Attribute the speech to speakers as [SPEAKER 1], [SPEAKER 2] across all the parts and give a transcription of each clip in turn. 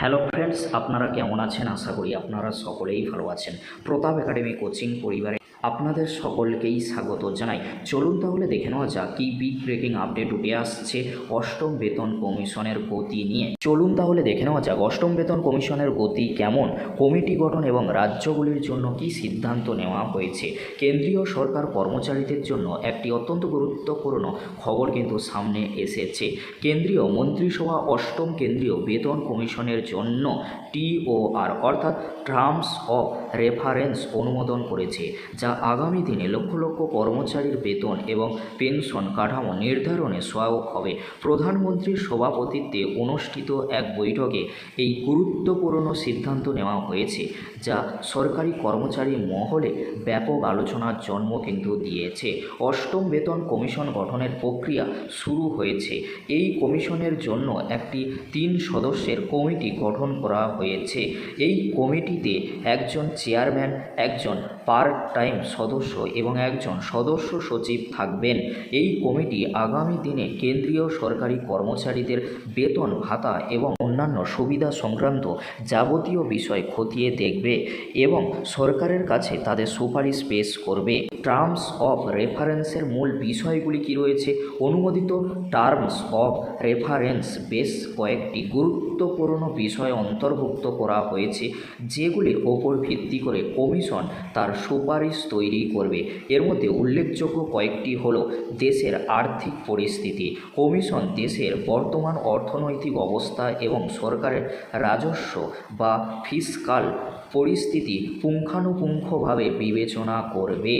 [SPEAKER 1] Hello friends আপনারা কেমন আছেন? আশা করি আপনারা সকলেই ভালো আছেন। প্রতাপ একাডেমি কোচিং পরিবারে আপনাদের সকলকেই স্বাগত জানাই। চলুন তাহলে দেখে নেওয়া যাক কি বিগ ব্রেকিং আপডেট উঠে আসছে অষ্টম বেতন কমিশনের গতি নিয়ে। চলুন তাহলে দেখে নেওয়া যাক অষ্টম বেতন কমিশনের গতি কেমন, কমিটি গঠন এবং রাজ্যগুলির জন্য কি সিদ্ধান্ত নেওয়া হয়েছে। কেন্দ্রীয় সরকার কর্মচারীদের জন্য একটি অত্যন্ত গুরুত্বপূর্ণ খবর কিন্তু সামনে এসেছে। কেন্দ্রীয় মন্ত্রিসভা অষ্টম কেন্দ্রীয় বেতন কমিশনের জন্য টিওআর অর্থাৎ টার্মস অফ রেফারেন্স অনুমোদন করেছে, যা আগামী দিনে লক্ষ লক্ষ কর্মচারীর বেতন এবং পেনশন কাঠামো নির্ধারণে সহায়ক হবে। প্রধানমন্ত্রীর সভাপতিত্বে অনুষ্ঠিত এক বৈঠকে এই গুরুত্বপূর্ণ সিদ্ধান্ত নেওয়া হয়েছে, যা সরকারি কর্মচারী মহলে ব্যাপক আলোচনার জন্ম কিন্তু দিয়েছে। অষ্টম বেতন কমিশন গঠনের প্রক্রিয়া শুরু হয়েছে। এই কমিশনের জন্য একটি তিন সদস্যের কমিটি গঠন করা হয়েছে। এই কমিটিতে একজন চেয়ারম্যান, একজন পার্ট টাইম সদস্য এবং একজন সদস্য সচিব থাকবেন। এই কমিটি আগামী দিনে কেন্দ্রীয় সরকারি কর্মচারীদের বেতন ভাতা এবং অন্যান্য সুবিধা সংক্রান্ত যাবতীয় বিষয় খতিয়ে দেখবে এবং সরকারের কাছে তাদের সুপারিশ পেশ করবে। টার্মস অফ রেফারেন্সের মূল বিষয়গুলি কি রয়েছে? অনুমোদিত টার্মস অফ রেফারেন্স বেশ কয়েকটি গুরুত্বপূর্ণ বিষয় অন্তর্ভুক্ত করা হয়েছে, যেগুলির ওপর ভিত্তি করে কমিশন তার সুপারিশ তৈরি করবে। এর মধ্যে উল্লেখযোগ্য কয়েকটি হল দেশের আর্থিক পরিস্থিতি, কমিশন দেশের বর্তমান অর্থনৈতিক অবস্থা এবং সরকারের রাজস্ব বা ফিসকাল পরিস্থিতি পুঙ্খানুপুঙ্খভাবে বিবেচনা করবে।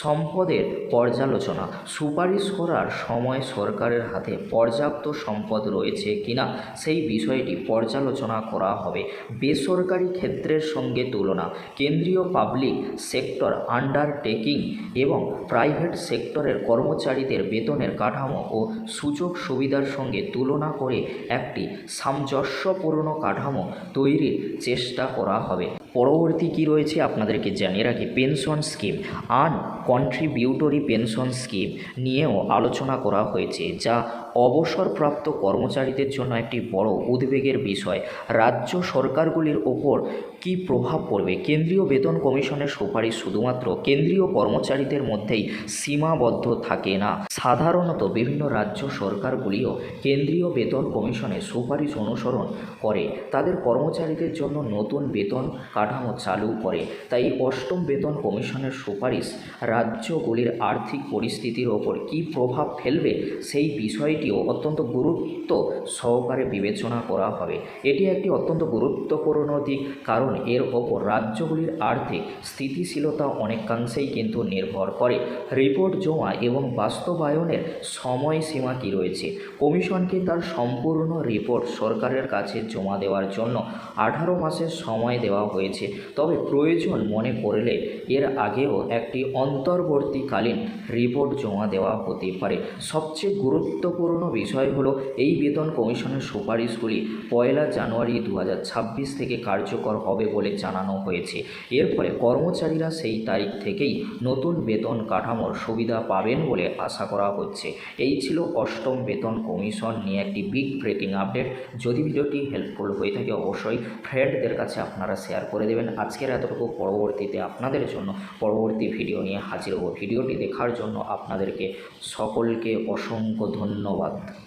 [SPEAKER 1] সম্পদের পর্যালোচনা, সুপারিশ করার সময় সরকারের হাতে পর্যাপ্ত সম্পদ রয়েছে কিনা সেই বিষয়টি পর্যালোচনা করা হবে। বেসরকারি ক্ষেত্রের সঙ্গে তুলনা, কেন্দ্রীয় পাবলিক সেক্টর আন্ডারটেকিং এবং প্রাইভেট সেক্টরের কর্মচারীদের বেতনের কাঠামো ও সুযোগ সুবিধার সঙ্গে তুলনা করে একটি সামঞ্জস্যপূর্ণ কাঠামো তৈরির চেষ্টা করা হবে। পরবর্তী কি রয়েছে আপনাদেরকে জানিয়ে রাখি? Pension scheme un contributory pension scheme নিয়েও আলোচনা করা হয়েছে, যা অবসরপ্রাপ্ত কর্মচারীদের জন্য একটি বড় উদ্বেগের বিষয়। রাজ্য সরকারগুলির ওপর কী প্রভাব পড়বে? কেন্দ্রীয় বেতন কমিশনের সুপারিশ শুধুমাত্র কেন্দ্রীয় কর্মচারীদের মধ্যেই সীমাবদ্ধ থাকে না। সাধারণত বিভিন্ন রাজ্য সরকারগুলিও কেন্দ্রীয় বেতন কমিশনের সুপারিশ অনুসরণ করে। তাদের কর্মচারীদের জন্য নতুন বেতন কাঠামো চালু করে। তাই অষ্টম বেতন কমিশনের সুপারিশ রাজ্যগুলির আর্থিক পরিস্থিতির ওপর কী প্রভাব ফেলবে সেই বিষয়টিও অত্যন্ত গুরুত্ব সহকারে বিবেচনা করা হবে। এটি একটি অত্যন্ত গুরুত্বপূর্ণ দিক, কারণ এর ওপর রাজ্যগুলির আর্থিক স্থিতিশীলতা অনেকাংশেই কিন্তু নির্ভর করে। রিপোর্ট জমা এবং বাস্তবায়নের সময়সীমা কী রয়েছে? কমিশনকে তার সম্পূর্ণ রিপোর্ট সরকারের কাছে জমা দেওয়ার জন্য আঠারো মাসের সময় দেওয়া হয়েছে। তবে প্রয়োজন মনে করলে এর আগেও একটি অন্তর্বর্তীকালীন রিপোর্ট জমা দেওয়া হতে পারে। সবচেয়ে গুরুত্বপূর্ণ বিষয় হলো এই বেতন কমিশনের সুপারিশগুলি পয়লা জানুয়ারি দু হাজার ছাব্বিশ থেকে কার্যকর হবে বলে জানানো হয়েছে। এর ফলে কর্মচারীরা সেই তারিখ থেকেই নতুন বেতন কাঠামোর সুবিধা পাবেন বলে আশা করা হচ্ছে। এই ছিল অষ্টম বেতন কমিশন নিয়ে একটি বিগ ব্রেকিং আপডেট। যদি ভিডিওটি হেল্পফুল হয়ে থাকে অবশ্যই ফ্রেন্ডদের কাছে আপনারা শেয়ার করে দেবেন। আজকের এতটুকু। পরবর্তীতে আপনাদের জন্য পরবর্তী ভিডিও নিয়ে হাজির হব। ভিডিওটি দেখার জন্য আপনাদেরকে সকলকে অসংখ্য ধন্যবাদ। холод.